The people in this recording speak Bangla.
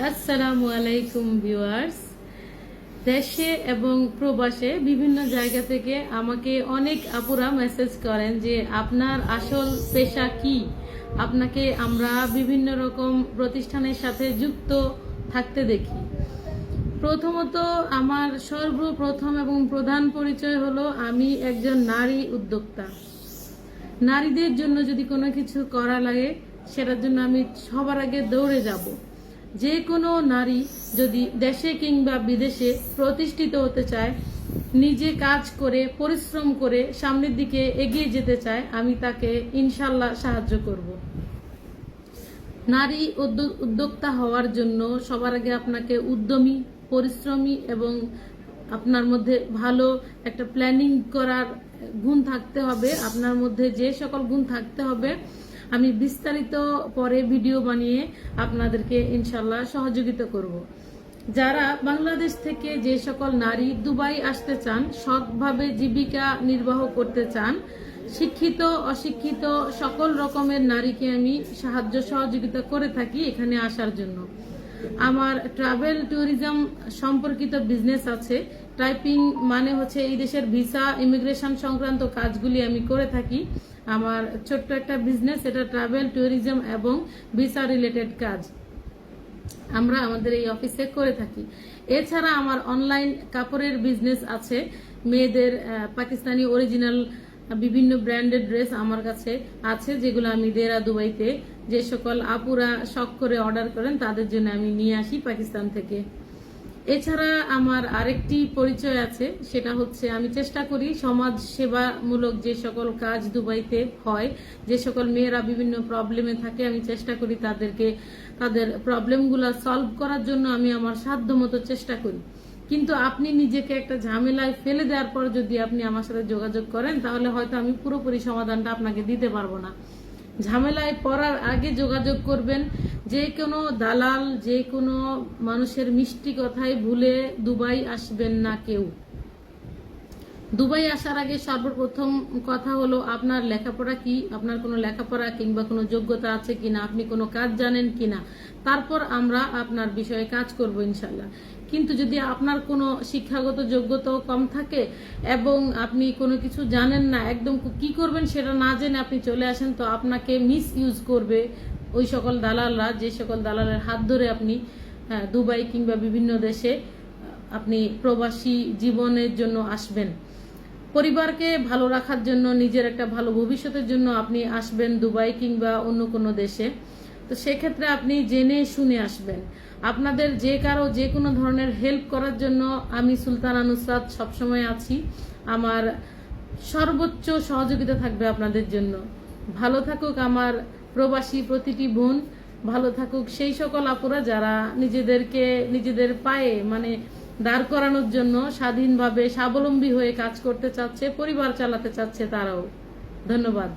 আসসালামু আলাইকুম ভিউয়ার্স। দেশে এবং প্রবাসে বিভিন্ন জায়গা থেকে আমাকে অনেক আপুরা মেসেজ করেন যে, আপনার আসল পেশা কি? আপনাকে আমরা বিভিন্ন রকম প্রতিষ্ঠানের সাথে যুক্ত থাকতে দেখি। প্রথমত আমার সর্বপ্রথম এবং প্রধান পরিচয় হলো আমি একজন নারী উদ্যোক্তা। নারীদের জন্য যদি কোনো কিছু করা লাগে, সেটার জন্য আমি সবার আগে দৌড়ে যাব। যে কোনো নারী যদি দেশে কিংবা বিদেশে প্রতিষ্ঠিত হতে চায়, নিজে কাজ করে, পরিশ্রম করে সামনের দিকে এগিয়ে যেতে চায়, আমি তাকে ইনশাল্লাহ সাহায্য করব। নারী উদ্যোক্তা হওয়ার জন্য সবার আগে আপনাকে উদ্যমী, পরিশ্রমী এবং আপনার মধ্যে ভালো একটা প্ল্যানিং করার গুণ থাকতে হবে। আপনার মধ্যে যে সকল গুণ থাকতে হবে আমি বিস্তারিত পরে ভিডিও বানিয়ে আপনাদেরকে ইনশাল্লাহ সহযোগিতা করব। যারা বাংলাদেশ থেকে যে সকল নারী দুবাই আসতে চান, সৎভাবে জীবিকা নির্বাহ করতে চান, শিক্ষিত, অশিক্ষিত সকল রকমের নারীকে আমি সাহায্য সহযোগিতা করে থাকি এখানে আসার জন্য। আমার ট্রাভেল ট্যুরিজম সম্পর্কিত বিজনেস আছে। টাইপিং মানে হচ্ছে এই দেশের ভিসা ইমিগ্রেশন সংক্রান্ত কাজগুলি আমি করে থাকি। আমার ছোট্ট একটা বিজনেস এটা ট্রাভেল ট্যুরিজম এবং ভিসা রিলেটেড কাজ আমরা আমাদের এই অফিসে করে থাকি। এছাড়া আমার অনলাইন কাপড়ের বিজনেস আছে। মেয়েদের পাকিস্তানি অরিজিনাল বিভিন্ন ব্র্যান্ডেড ড্রেস আমার কাছে আছে, যেগুলো আমি দেরা দুবাইতে যে সকল আপুরা শখ করে অর্ডার করেন, তাদের জন্য আমি নিয়ে আসি পাকিস্তান থেকে। এছাড়া আমার আরেকটি পরিচয় আছে, সেটা হচ্ছে আমি চেষ্টা করি সমাজ সেবামূলক যে সকল কাজ দুবাইতে হয়, যে সকল মেয়েরা বিভিন্ন প্রবলেমে থাকে, আমি চেষ্টা করি তাদেরকে, তাদের প্রবলেমগুলো সলভ করার জন্য আমি আমার সাধ্য মতো চেষ্টা করি। কিন্তু আপনি নিজেকে একটা ঝামেলায় ফেলে দেওয়ার পর যদি আপনি আমার সাথে যোগাযোগ করেন, তাহলে হয়তো আমি পুরোপুরি সমাধানটা আপনাকে দিতে পারব না। ঝামেলায় পড়ার আগে যোগাযোগ করবেন। যে কোনো দালাল, যে কোনো মানুষের মিষ্টি কথায় ভুলে দুবাই আসবেন না কেউ। দুবাই আসার আগে সর্বপ্রথম কথা হলো আপনার লেখাপড়া কি? আপনার কোনো লেখাপড়া কিংবা কোনো যোগ্যতা আছে কিনা? আপনি কোনো কাজ জানেন কিনা? তারপর আমরা আপনার বিষয়ে কাজ করব ইনশাল্লাহ কিন্তু যদি আপনার কোনো শিক্ষাগত যোগ্যতাও কম থাকে এবং আপনি কোনো কিছু জানেন না একদম কি করবেন সেটা না জেনে আপনি চলে আসেন তো আপনাকে মিস ইউজ করবে ওই সকল দালালরা যে সকল দালালের হাত ধরে আপনি হ্যাঁ, দুবাই কিংবা বিভিন্ন দেশে আপনি প্রবাসী জীবনের জন্য আসবেন। পরিবারকে ভালো রাখার জন্য, নিজের একটা ভালো ভবিষ্যতের জন্য আপনি আসবেন দুবাই কিংবা অন্য কোনো দেশে। তো সেক্ষেত্রে আপনি জেনে শুনে আসবেন। আপনাদের যে কারও যে কোনো ধরনের হেল্প করার জন্য আমি সুলতান আনুসাদ সবসময় আছি। আমার সর্বোচ্চ সহযোগিতা থাকবে আপনাদের জন্য। ভালো থাকুক আমার প্রবাসী প্রতিটি বোন, ভালো থাকুক সেই সকল আপুরা যারা নিজেদেরকে, নিজেদের পায়ে মানে দাঁড় করানোর জন্য স্বাধীনভাবে স্বাবলম্বী হয়ে কাজ করতে চাচ্ছে পরিবার চালাতে চাচ্ছে তারাও। ধন্যবাদ।